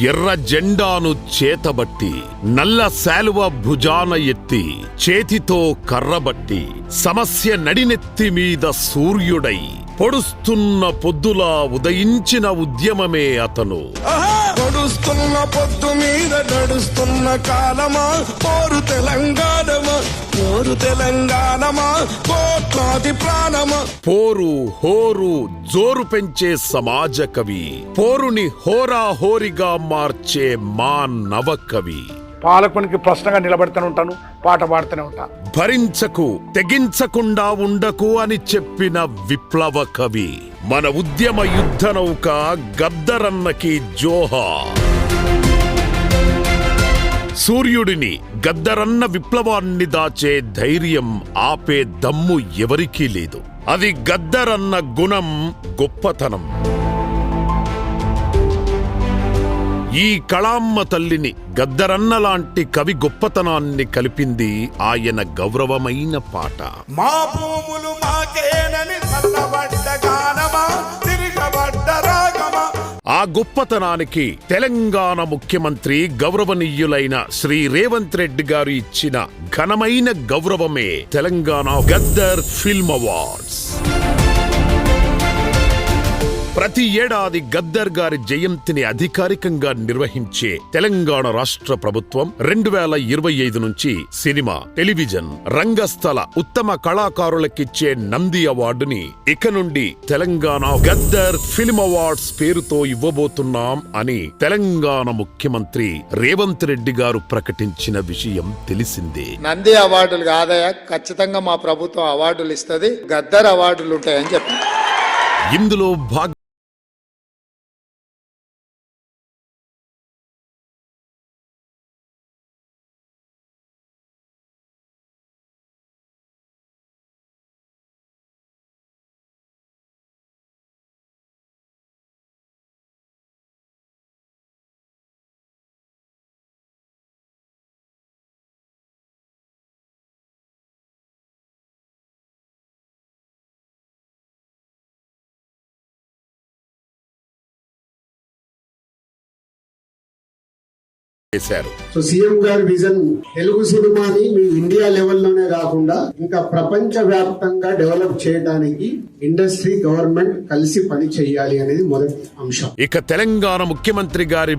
ఎర్ర జెండాను చేతబట్టి నల్ల శాలువ భుజాన ఎత్తి చేతితో కర్రబట్టి సమస్య నడినెత్తి మీద సూర్యుడై పొడుస్తున్న పొద్దులా ఉదయించిన ఉద్యమమే అతను. పొడుస్తున్న పొద్దు మీద నడుస్తున్న కాలమా? పోరు తెలంగాణమా? పోరు తెలంగాణమా? కోట్లాది ప్రాణమా? పోరు హోరు జోరు పెంచే సమాజ కవి. పోరుని హోరాహోరిగా మార్చే మా నవకవి. పాలకునికి ప్రశ్నగా నిలబడుతూనే ఉంటాను పాట పాడుతూనే ఉంటా. భరించకు తెగించకుండా ఉండకు అని చెప్పిన విప్లవ కవి. మన ఉద్యమ యుద్ధ నౌక గద్దరన్నకి జోహా సూర్యుడిని గద్దరన్న విప్లవాన్ని దాచే ధైర్యం ఆపే దమ్ము ఎవరికీ లేదు. అది గద్దరన్న గుణం గొప్పతనం. ఈ కళామ్మ తల్లిని గద్దరన్న లాంటి కవి గొప్పతనాన్ని కలిపింది ఆయన గౌరవమైన పాట. మా భూములు మాకేనని ఆ గొప్పతనానికి తెలంగాణ ముఖ్యమంత్రి గౌరవనీయులైన శ్రీ రేవంత్ రెడ్డి గారు ఇచ్చిన ఘనమైన గౌరవమే తెలంగాణ గద్దర్ ఫిల్మ్ అవార్డ్స్. ప్రతి ఏడాది గద్దర్ గారి జయంతిని అధికారికంగా నిర్వహించే తెలంగాణ రాష్ట్ర ప్రభుత్వం రెండు వేల ఇరవై ఐదు నుంచి సినిమా టెలివిజన్ రంగస్థల ఉత్తమ కళాకారులకిచ్చే నంది అవార్డుని ఇక నుండి తెలంగాణ గద్దర్ ఫిల్మ్ అవార్డ్స్ పేరుతో ఇవ్వబోతున్నాం అని తెలంగాణ ముఖ్యమంత్రి రేవంత్ రెడ్డి గారు ప్రకటించిన విషయం తెలిసిందే. నంది అవార్డులు కాదయా ఖచ్చితంగా మా ప్రభుత్వం అవార్డులు ఇస్తుంది. గద్దర్ అవార్డులు ఉంటాయని చెప్పి. ఇందులో భాగ చేశారు. సో సీఎం గారి విజన్ తెలుగు సినిమాని మీ ఇండియా లెవెల్లోనే కాకుండా ఇంకా ప్రపంచ వ్యాప్తంగా డెవలప్ చేయడానికి ఇండస్ట్రీ గవర్నమెంట్ కలిసి పని చేయాలి అనేది మొదటి అంశం. ఇక తెలంగాణ ముఖ్యమంత్రి గారి